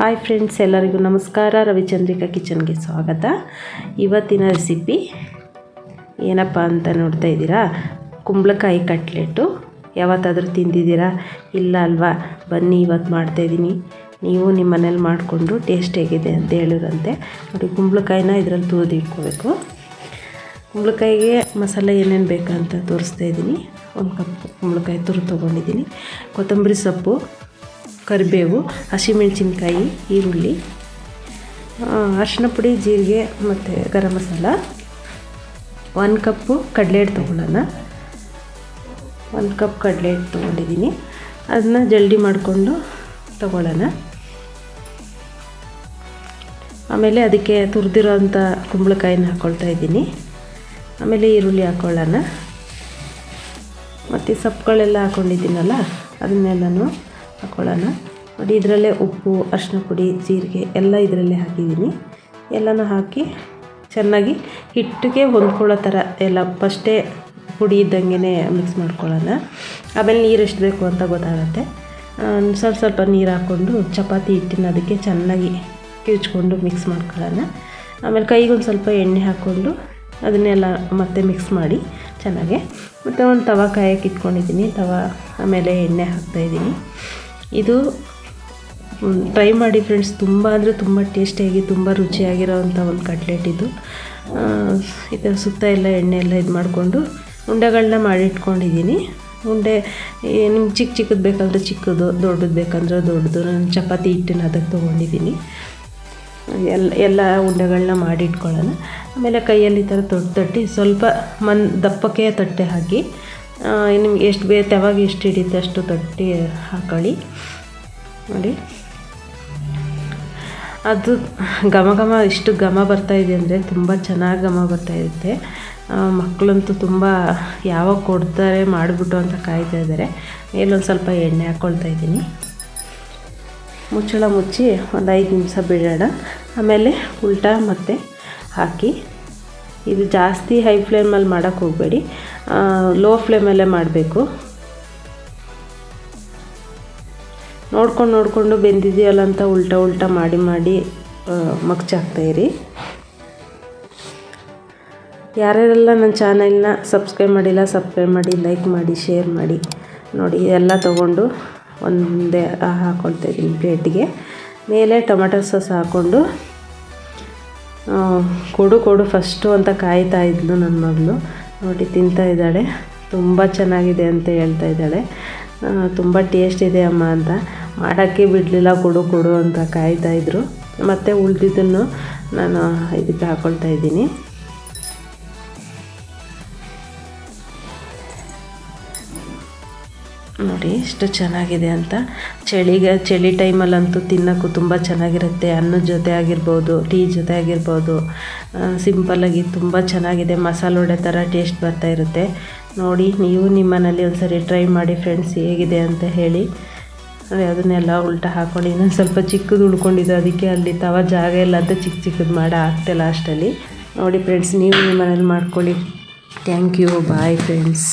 Hi friends ಎಲ್ಲರಿಗೂ ನಮಸ್ಕಾರ. ರವಿಚಂದ್ರಿಕಾ ಕಿಚನ್ಗೆ ಸ್ವಾಗತ. ಇವತ್ತಿನ ರೆಸಿಪಿ ಏನಪ್ಪ ಅಂತ ನೋಡ್ತಾ ಇದ್ದೀರಾ? ಕುಂಬಳಕಾಯಿ ಕಟ್ಲೆಟು. ಯಾವತ್ತಾದರೂ ತಿಂದಿದ್ದೀರಾ? ಇಲ್ಲ ಅಲ್ವಾ? ಬನ್ನಿ ಇವತ್ತು ಮಾಡ್ತಾಯಿದ್ದೀನಿ ನೀವು ನಿಮ್ಮ ಮನೇಲಿ ಮಾಡಿಕೊಂಡು ಟೇಸ್ಟ್ ಹೇಗಿದೆ ಅಂತ ಹೇಳಿರಂತೆ. ನೋಡಿ, ಕುಂಬಳಕಾಯಿನ ಇದರಲ್ಲಿ ತುರಿದು ಇಟ್ಕೋಬೇಕು. ಕುಂಬಳಕಾಯಿಗೆ ಮಸಾಲೆ ಏನೇನು ಬೇಕಂತ ತೋರಿಸ್ತಾ ಇದ್ದೀನಿ. ಒಂದು ಕಪ್ ಕುಂಬಳಕಾಯಿ ತುರು ತೊಗೊಂಡಿದ್ದೀನಿ. ಕೊತ್ತಂಬರಿ ಸೊಪ್ಪು ಕರಿಬೇವು, ಹಸಿಮೆಣಸಿನ್ಕಾಯಿ, ಈರುಳ್ಳಿ ಅರಿಶಿನ ಪುಡಿ, ಜೀರಿಗೆ ಮತ್ತು ಗರಂ ಮಸಾಲ. ಒಂದು ಕಪ್ಪು ಕಡಲೆ ಹಿಟ್ಟು ತೊಗೊಳ್ಳೋಣ ಒಂದು ಕಪ್ ಕಡಲೆ ಹಿಟ್ಟು ತೊಗೊಂಡಿದ್ದೀನಿ. ಅದನ್ನ ಜಲ್ಡಿ ಮಾಡಿಕೊಂಡು ತಗೊಳ್ಳೋಣ. ಆಮೇಲೆ ಅದಕ್ಕೆ ತುರಿದಿರೋ ಅಂಥ ಕುಂಬಳಕಾಯಿನ ಹಾಕ್ಕೊಳ್ತಾ ಇದ್ದೀನಿ. ಆಮೇಲೆ ಈರುಳ್ಳಿ ಹಾಕ್ಕೊಳ್ಳೋಣ ಮತ್ತು ಸೊಪ್ಪುಗಳೆಲ್ಲ ಹಾಕ್ಕೊಂಡಿದ್ದೀನಲ್ಲ ಅದನ್ನೆಲ್ಲನೂ ಹಾಕ್ಕೊಳ್ಳೋಣ ನೋಡಿ, ಇದರಲ್ಲೇ ಉಪ್ಪು ಅರಿಶಿನ ಪುಡಿ, ಜೀರಿಗೆ ಎಲ್ಲ ಇದರಲ್ಲೇ ಹಾಕಿದ್ದೀನಿ. ಎಲ್ಲನೂ ಹಾಕಿ ಚೆನ್ನಾಗಿ ಹಿಟ್ಟಿಗೆ ಹೊಂದ್ಕೊಳ್ಳೋ ಥರ ಎಲ್ಲ ಫಸ್ಟೇ ಪುಡಿ ಇದ್ದಂಗೆ ಮಿಕ್ಸ್ ಮಾಡ್ಕೊಳ್ಳೋಣ. ಆಮೇಲೆ ನೀರು ಎಷ್ಟು ಬೇಕು ಅಂತ ಗೊತ್ತಾಗುತ್ತೆ. ಸ್ವಲ್ಪ ಸ್ವಲ್ಪ ನೀರು ಹಾಕ್ಕೊಂಡು ಚಪಾತಿ ಹಿಟ್ಟಿನ ಅದಕ್ಕೆ ಚೆನ್ನಾಗಿ ಕಿವಿಚ್ಕೊಂಡು ಮಿಕ್ಸ್ ಮಾಡ್ಕೊಳ್ಳೋಣ. ಆಮೇಲೆ ಕೈಗೊಂದು ಸ್ವಲ್ಪ ಎಣ್ಣೆ ಹಾಕ್ಕೊಂಡು ಅದನ್ನೆಲ್ಲ ಮತ್ತೆ ಮಿಕ್ಸ್ ಮಾಡಿ ಚೆನ್ನಾಗೆ ಮತ್ತು ಒಂದು ತವ ಕಾಯಕ್ಕೆ ಇಟ್ಕೊಂಡಿದ್ದೀನಿ. ತವ ಆಮೇಲೆ ಎಣ್ಣೆ ಹಾಕ್ತಾಯಿದ್ದೀನಿ ಇದು ಟ್ರೈ ಮಾಡಿ ಫ್ರೆಂಡ್ಸ್ ತುಂಬ ಅಂದರೆ ತುಂಬ ಟೇಸ್ಟಿಯಾಗಿ ತುಂಬ ರುಚಿಯಾಗಿರೋವಂಥ ಒಂದು ಕಟ್ಲೆಟ್ ಇದು. ಇದರ ಸುತ್ತ ಎಲ್ಲ ಎಣ್ಣೆ ಎಲ್ಲ ಇದು ಮಾಡಿಕೊಂಡು ಉಂಡೆಗಳನ್ನ ಮಾಡಿಟ್ಕೊಂಡಿದ್ದೀನಿ ಉಂಡೆ ನಿಮ್ಗೆ ಚಿಕ್ಕ ಚಿಕ್ಕದು ಬೇಕಂದ್ರೆ ಚಿಕ್ಕದು, ದೊಡ್ಡದು ಬೇಕಂದ್ರೆ ದೊಡ್ಡದು, ನಾನು ಚಪಾತಿ ಹಿಟ್ಟಿನ ಅದಕ್ಕೆ ತೊಗೊಂಡಿದ್ದೀನಿ. ಎಲ್ಲ ಎಲ್ಲ ಉಂಡೆಗಳನ್ನ ಮಾಡಿಟ್ಕೊಳ್ಳೋಣ ಆಮೇಲೆ ಕೈಯಲ್ಲಿ ಈ ಥರ ತೊಟ್ಟು ತಟ್ಟಿ ಸ್ವಲ್ಪ ಮನ್, ದಪ್ಪಕ್ಕೆ ತಟ್ಟೆ ಹಾಕಿ ನಿಮ್ಗೆ ಎಷ್ಟು ಬೇ ತವಾಗ ಎಷ್ಟು ಹಿಡಿಯುತ್ತೆ ಅಷ್ಟು ತಟ್ಟಿ ಹಾಕೊಳ್ಳಿ. ನೋಡಿ. ಅದು ಘಮ ಘಮ, ಇಷ್ಟು ಘಮ ಬರ್ತಾಯಿದೆ ಅಂದರೆ ತುಂಬ ಚೆನ್ನಾಗಿ ಘಮ ಬರ್ತಾಯಿರುತ್ತೆ ಮಕ್ಕಳಂತೂ ತುಂಬ ಯಾವಾಗ ಕೊಡ್ತಾರೆ ಮಾಡಿಬಿಟ್ಟು ಅಂತ ಕಾಯ್ತಾ ಇದ್ದಾರೆ. ಮೇಲೊಂದು ಸ್ವಲ್ಪ ಎಣ್ಣೆ ಹಾಕ್ಕೊಳ್ತಾ ಇದ್ದೀನಿ. ಮುಚ್ಚಳ ಮುಚ್ಚಿ ಒಂದು ಐದು ನಿಮಿಷ ಬಿಡೋಣ. ಆಮೇಲೆ ಉಲ್ಟಾ ಮತ್ತೆ ಹಾಕಿ ಇದು ಜಾಸ್ತಿ ಹೈ ಫ್ಲೇಮಲ್ಲಿ ಮಾಡೋಕ್ಕೆ ಹೋಗಬೇಡಿ. ಲೋ ಫ್ಲೇಮಲ್ಲೇ ಮಾಡಬೇಕು. ನೋಡ್ಕೊಂಡು ನೋಡಿಕೊಂಡು ಬೆಂದಿದೆಯಲ್ಲ ಅಂತ ಉಲ್ಟಾ ಉಲ್ಟಾ ಮಾಡಿ ಮಾಡಿ ಮಗ್ಚಾಕ್ತಾಯಿರಿ ಯಾರ್ಯಾರೆಲ್ಲ ನನ್ನ ಚಾನೆಲ್ನ ಸಬ್ಸ್ಕ್ರೈಬ್ ಮಾಡಿಲ್ಲ ಸಬ್ಸ್ಕ್ರೈಬ್ ಮಾಡಿ ಲೈಕ್ ಮಾಡಿ ಶೇರ್ ಮಾಡಿ. ನೋಡಿ, ಎಲ್ಲ ತೊಗೊಂಡು ಒಂದೇ ಹಾಕ್ಕೊಳ್ತಾ ಇದ್ದೀನಿ ಪ್ಲೇಟಿಗೆ. ಮೇಲೆ ಟೊಮೆಟೊ ಸಾಸ್ ಹಾಕ್ಕೊಂಡು ಕೊಡು ಕೊಡು ಫಸ್ಟು ಅಂತ ಕಾಯ್ತಾ ಇದ್ಲು ನನ್ನ ಮಗಳು. ನೋಡಿ, ತಿಂತಾ ಇದ್ದಾಳೆ. ತುಂಬ ಚೆನ್ನಾಗಿದೆ ಅಂತ ಹೇಳ್ತಾ ಇದ್ದಾಳೆ. ತುಂಬ ಟೇಸ್ಟ್ ಇದೆ ಅಮ್ಮ ಅಂತ. ಮಾಡೋಕ್ಕೆ ಬಿಡಲಿಲ್ಲ, ಕೊಡು ಕೊಡು ಅಂತ ಕಾಯ್ತಾಯಿದ್ರು ಮತ್ತು ಉಳಿದಿದ್ದನ್ನು ನಾನು ಇದಕ್ಕೆ ಹಾಕ್ಕೊಳ್ತಾ ಇದ್ದೀನಿ. ನೋಡಿ ಎಷ್ಟು ಚೆನ್ನಾಗಿದೆ ಅಂತ. ಚಳಿಗ, ಚಳಿ ಟೈಮಲ್ಲಂತೂ ತಿನ್ನೋಕ್ಕೂ ತುಂಬ ಚೆನ್ನಾಗಿರುತ್ತೆ. ಅನ್ನದ ಜೊತೆ ಆಗಿರ್ಬೋದು, ಟೀ ಜೊತೆ ಆಗಿರ್ಬೋದು ಸಿಂಪಲ್ಲಾಗಿ ತುಂಬ ಚೆನ್ನಾಗಿದೆ. ಮಸಾಲೆ ವಡೆ ಥರ ಟೇಸ್ಟ್ ಬರ್ತಾ ಇರುತ್ತೆ. ನೋಡಿ, ನೀವು ನಿಮ್ಮ ಮನೇಲಿ ಒಂದು ಸರಿ ಟ್ರೈ ಮಾಡಿ ಫ್ರೆಂಡ್ಸ್ ಹೇಗಿದೆ ಅಂತ ಹೇಳಿ. ಅದನ್ನೆಲ್ಲ ಉಲ್ಟಾ ಹಾಕ್ಕೊಂಡು ಇನ್ನೊಂದು ಸ್ವಲ್ಪ ಚಿಕ್ಕದು ಉಳ್ಕೊಂಡಿದ್ದು, ಅದಕ್ಕೆ ಅಲ್ಲಿ ತವ ಜಾಗ ಇಲ್ಲ ಅಂತ ಚಿಕ್ಕ ಚಿಕ್ಕದು ಮಾಡ ಆಗ್ತೆ ಲಾಸ್ಟಲ್ಲಿ ನೋಡಿ ಫ್ರೆಂಡ್ಸ್ ನೀವು ನಿಮ್ಮ ಮನೇಲಿ ಮಾಡ್ಕೊಳ್ಳಿ. Thank you bye friends